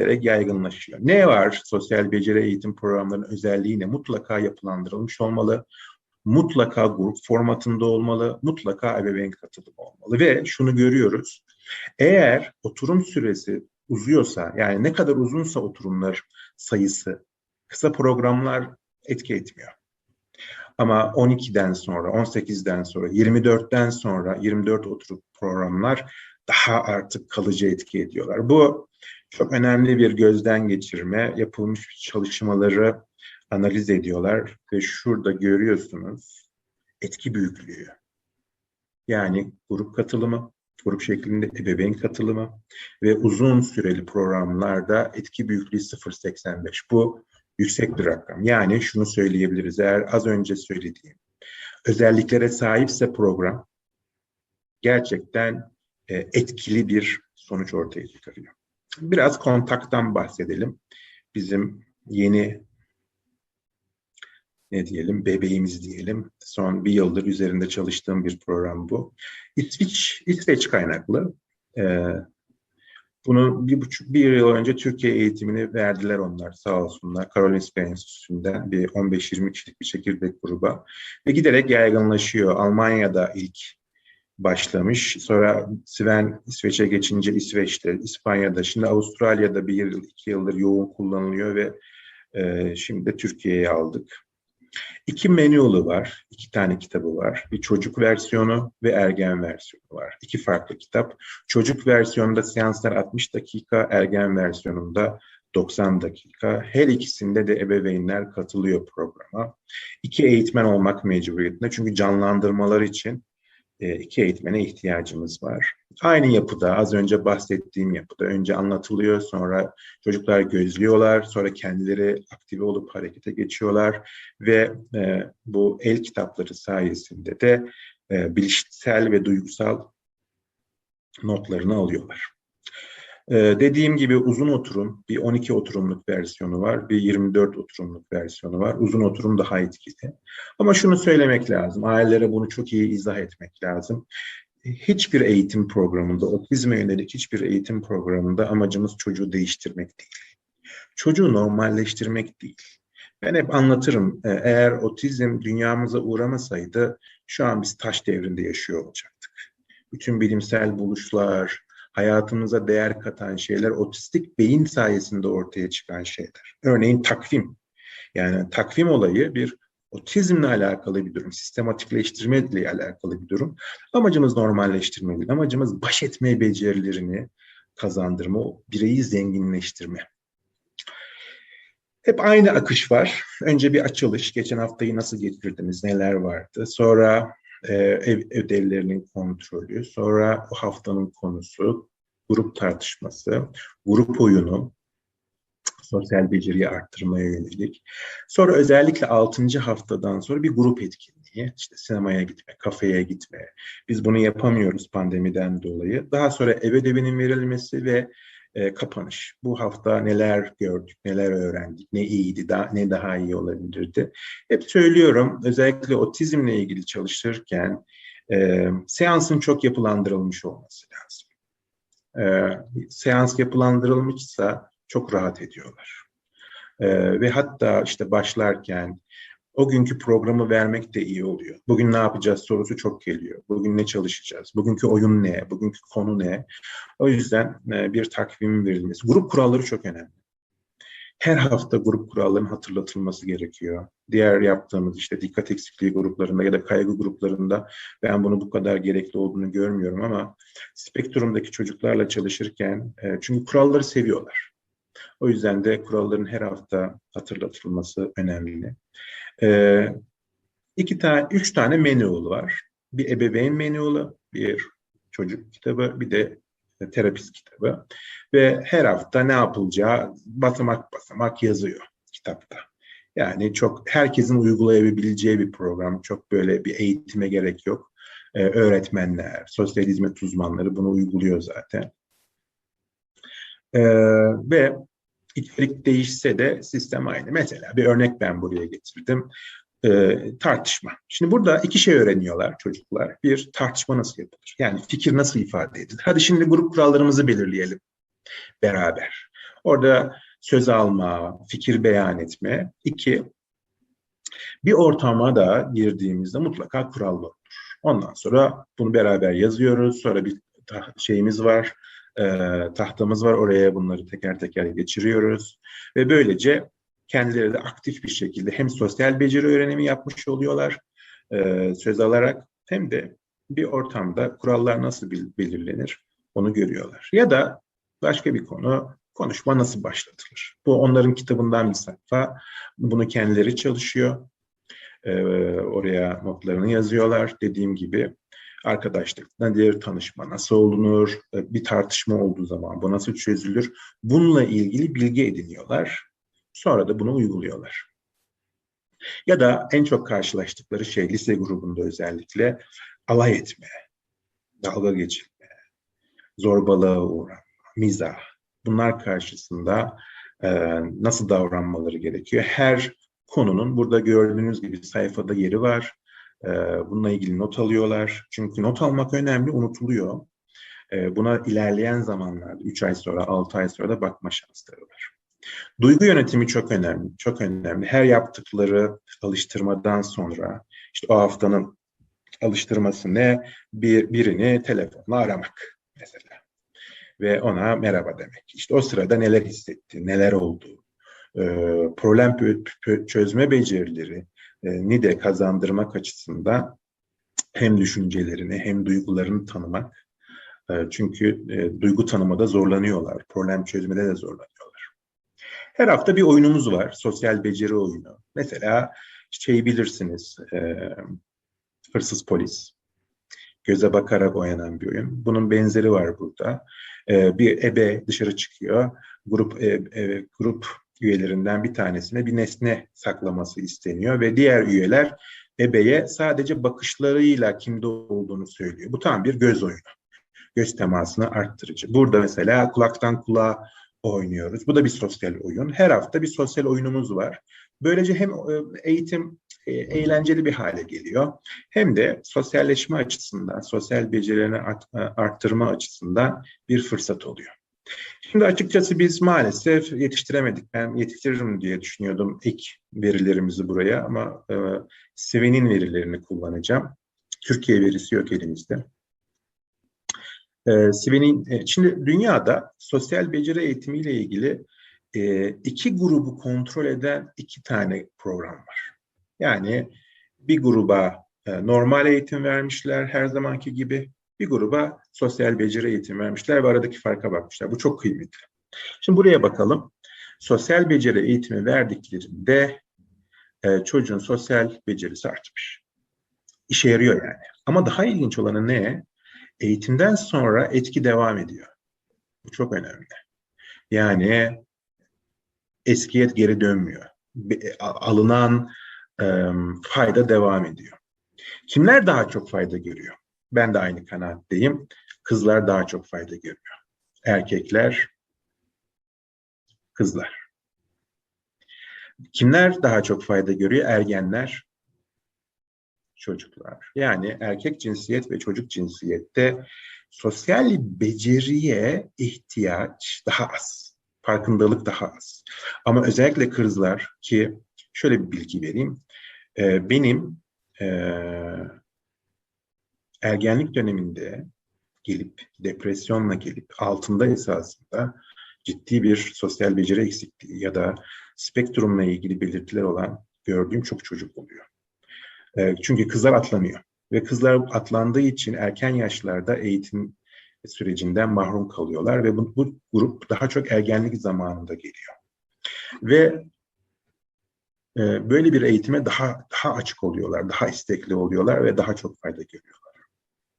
giderek yaygınlaşıyor. Ne var sosyal beceri eğitim programlarının özelliği ne? Mutlaka yapılandırılmış olmalı, mutlaka grup formatında olmalı, mutlaka ebeveyn katılımı olmalı ve şunu görüyoruz. Eğer oturum süresi uzuyorsa, yani ne kadar uzunsa oturumlar sayısı, kısa programlar etki etmiyor. Ama 12'den sonra, 18'den sonra, 24'ten sonra 24 oturup programlar daha artık kalıcı etki ediyorlar. Bu çok önemli bir gözden geçirme. Yapılmış çalışmaları analiz ediyorlar ve şurada görüyorsunuz etki büyüklüğü. Yani grup katılımı, grup şeklinde ebeveyn katılımı ve uzun süreli programlarda etki büyüklüğü 0.85. Bu yüksek bir rakam. Yani şunu söyleyebiliriz. Eğer az önce söylediğim özelliklere sahipse program gerçekten e, etkili bir sonuç ortaya çıkarıyor. Biraz kontaktan bahsedelim. Bizim yeni ne diyelim bebeğimiz diyelim. Son bir yıldır üzerinde çalıştığım bir program bu. İsviç, İsveç kaynaklı. Ee, bunu bir buçuk, bir yıl önce Türkiye eğitimini verdiler onlar sağ olsunlar. Karolinska Enstitüsü'nden bir 15-20 kişilik bir çekirdek gruba. Ve giderek yaygınlaşıyor. Almanya'da ilk başlamış. Sonra Sven İsveç'e geçince İsveç'te, İspanya'da, şimdi Avustralya'da bir yıl, iki yıldır yoğun kullanılıyor ve e, şimdi de Türkiye'ye aldık. İki menüyolu var, iki tane kitabı var. Bir çocuk versiyonu ve ergen versiyonu var. İki farklı kitap. Çocuk versiyonunda seanslar 60 dakika, ergen versiyonunda 90 dakika. Her ikisinde de ebeveynler katılıyor programa. İki eğitmen olmak mecburiyetinde çünkü canlandırmalar için iki eğitmene ihtiyacımız var. Aynı yapıda, az önce bahsettiğim yapıda önce anlatılıyor, sonra çocuklar gözlüyorlar, sonra kendileri aktive olup harekete geçiyorlar ve e, bu el kitapları sayesinde de e, bilişsel ve duygusal notlarını alıyorlar. Ee, dediğim gibi uzun oturum, bir 12 oturumluk versiyonu var, bir 24 oturumluk versiyonu var. Uzun oturum daha etkili. Ama şunu söylemek lazım, ailelere bunu çok iyi izah etmek lazım. Hiçbir eğitim programında, otizme yönelik hiçbir eğitim programında amacımız çocuğu değiştirmek değil. Çocuğu normalleştirmek değil. Ben hep anlatırım, e, eğer otizm dünyamıza uğramasaydı şu an biz taş devrinde yaşıyor olacaktık. Bütün bilimsel buluşlar, hayatımıza değer katan şeyler otistik beyin sayesinde ortaya çıkan şeyler. Örneğin takvim. Yani takvim olayı bir otizmle alakalı bir durum, sistematikleştirme ile alakalı bir durum. Amacımız normalleştirme değil, amacımız baş etme becerilerini kazandırma, o bireyi zenginleştirme. Hep aynı akış var. Önce bir açılış, geçen haftayı nasıl geçirdiniz, neler vardı. Sonra e, ev ödevlerinin kontrolü, sonra o haftanın konusu, grup tartışması, grup oyunu, sosyal beceriyi arttırmaya yönelik. Sonra özellikle 6. haftadan sonra bir grup etkinliği, işte sinemaya gitme, kafeye gitme. Biz bunu yapamıyoruz pandemiden dolayı. Daha sonra ev ödevinin verilmesi ve e, kapanış. Bu hafta neler gördük, neler öğrendik, ne iyiydi, daha, ne daha iyi olabilirdi. Hep söylüyorum, özellikle otizmle ilgili çalışırken e, seansın çok yapılandırılmış olması lazım. E, seans yapılandırılmışsa çok rahat ediyorlar. E, ve hatta işte başlarken o günkü programı vermek de iyi oluyor. Bugün ne yapacağız sorusu çok geliyor. Bugün ne çalışacağız? Bugünkü oyun ne? Bugünkü konu ne? O yüzden e, bir takvimin verilmesi. Grup kuralları çok önemli. Her hafta grup kurallarının hatırlatılması gerekiyor. Diğer yaptığımız işte dikkat eksikliği gruplarında ya da kaygı gruplarında ben bunu bu kadar gerekli olduğunu görmüyorum ama spektrumdaki çocuklarla çalışırken e, çünkü kuralları seviyorlar. O yüzden de kuralların her hafta hatırlatılması önemli. Ee, iki tane, üç tane menüolu var. Bir ebeveyn menüolu, bir çocuk kitabı, bir de terapist kitabı. Ve her hafta ne yapılacağı basamak basamak yazıyor kitapta. Yani çok herkesin uygulayabileceği bir program. Çok böyle bir eğitime gerek yok. Ee, öğretmenler, sosyal hizmet uzmanları bunu uyguluyor zaten. Ee, ve içerik değişse de sistem aynı. Mesela bir örnek ben buraya getirdim. Ee, tartışma. Şimdi burada iki şey öğreniyorlar çocuklar. Bir, tartışma nasıl yapılır? Yani fikir nasıl ifade edilir? Hadi şimdi grup kurallarımızı belirleyelim beraber. Orada söz alma, fikir beyan etme. İki, bir ortama da girdiğimizde mutlaka kurallar olur. Ondan sonra bunu beraber yazıyoruz. Sonra bir şeyimiz var, e, tahtamız var. Oraya bunları teker teker geçiriyoruz. Ve böylece kendileri de aktif bir şekilde hem sosyal beceri öğrenimi yapmış oluyorlar e, söz alarak hem de bir ortamda kurallar nasıl belirlenir onu görüyorlar. Ya da başka bir konu konuşma nasıl başlatılır? Bu onların kitabından bir sayfa. Bunu kendileri çalışıyor. Ee, oraya notlarını yazıyorlar. Dediğim gibi arkadaşlık nedir, tanışma nasıl olunur, bir tartışma olduğu zaman bu nasıl çözülür? Bununla ilgili bilgi ediniyorlar. Sonra da bunu uyguluyorlar. Ya da en çok karşılaştıkları şey lise grubunda özellikle alay etme, dalga geçirme, zorbalığa uğrama, mizah. Bunlar karşısında e, nasıl davranmaları gerekiyor? Her konunun burada gördüğünüz gibi sayfada yeri var. E, bununla ilgili not alıyorlar. Çünkü not almak önemli, unutuluyor. E, buna ilerleyen zamanlarda, 3 ay sonra, 6 ay sonra da bakma şansları var. Duygu yönetimi çok önemli, çok önemli. Her yaptıkları alıştırmadan sonra, işte o haftanın alıştırması ne? Bir, birini telefonla aramak mesela. Ve ona merhaba demek. İşte o sırada neler hissetti, neler oldu, e, problem çözme becerileri ni de kazandırmak açısından hem düşüncelerini hem duygularını tanımak. E, çünkü e, duygu tanımada zorlanıyorlar, problem çözmede de zorlanıyorlar. Her hafta bir oyunumuz var, sosyal beceri oyunu. Mesela şeyi bilirsiniz, e, hırsız polis. Göze bakarak oynanan bir oyun. Bunun benzeri var burada. E, bir ebe dışarı çıkıyor. Grup e, e, grup üyelerinden bir tanesine bir nesne saklaması isteniyor ve diğer üyeler ebeye sadece bakışlarıyla kimde olduğunu söylüyor. Bu tam bir göz oyunu. Göz temasını arttırıcı. Burada mesela kulaktan kulağa oynuyoruz. Bu da bir sosyal oyun. Her hafta bir sosyal oyunumuz var. Böylece hem e, eğitim e, eğlenceli bir hale geliyor. Hem de sosyalleşme açısından, sosyal becerilerini e, arttırma açısından bir fırsat oluyor. Şimdi açıkçası biz maalesef yetiştiremedik. Ben yetiştiririm diye düşünüyordum ilk verilerimizi buraya ama e, Sevin'in verilerini kullanacağım. Türkiye verisi yok elimizde. E, Sevin'in, e, şimdi dünyada sosyal beceri eğitimiyle ilgili e, iki grubu kontrol eden iki tane program var. Yani bir gruba e, normal eğitim vermişler her zamanki gibi, bir gruba sosyal beceri eğitim vermişler ve aradaki farka bakmışlar. Bu çok kıymetli. Şimdi buraya bakalım. Sosyal beceri eğitimi verdiklerinde e, çocuğun sosyal becerisi artmış. İşe yarıyor yani. Ama daha ilginç olanı ne? Eğitimden sonra etki devam ediyor. Bu çok önemli. Yani eskiye geri dönmüyor. Alınan e, fayda devam ediyor. Kimler daha çok fayda görüyor? Ben de aynı kanaatteyim. Kızlar daha çok fayda görüyor. Erkekler, kızlar. Kimler daha çok fayda görüyor? Ergenler, çocuklar. Yani erkek cinsiyet ve çocuk cinsiyette sosyal beceriye ihtiyaç daha az. Farkındalık daha az. Ama özellikle kızlar ki şöyle bir bilgi vereyim. Ee, benim e, ergenlik döneminde gelip depresyonla gelip altında esasında ciddi bir sosyal beceri eksikliği ya da spektrumla ilgili belirtiler olan gördüğüm çok çocuk oluyor. E, çünkü kızlar atlanıyor ve kızlar atlandığı için erken yaşlarda eğitim sürecinden mahrum kalıyorlar ve bu, bu grup daha çok ergenlik zamanında geliyor. Ve e, böyle bir eğitime daha daha açık oluyorlar, daha istekli oluyorlar ve daha çok fayda görüyorlar.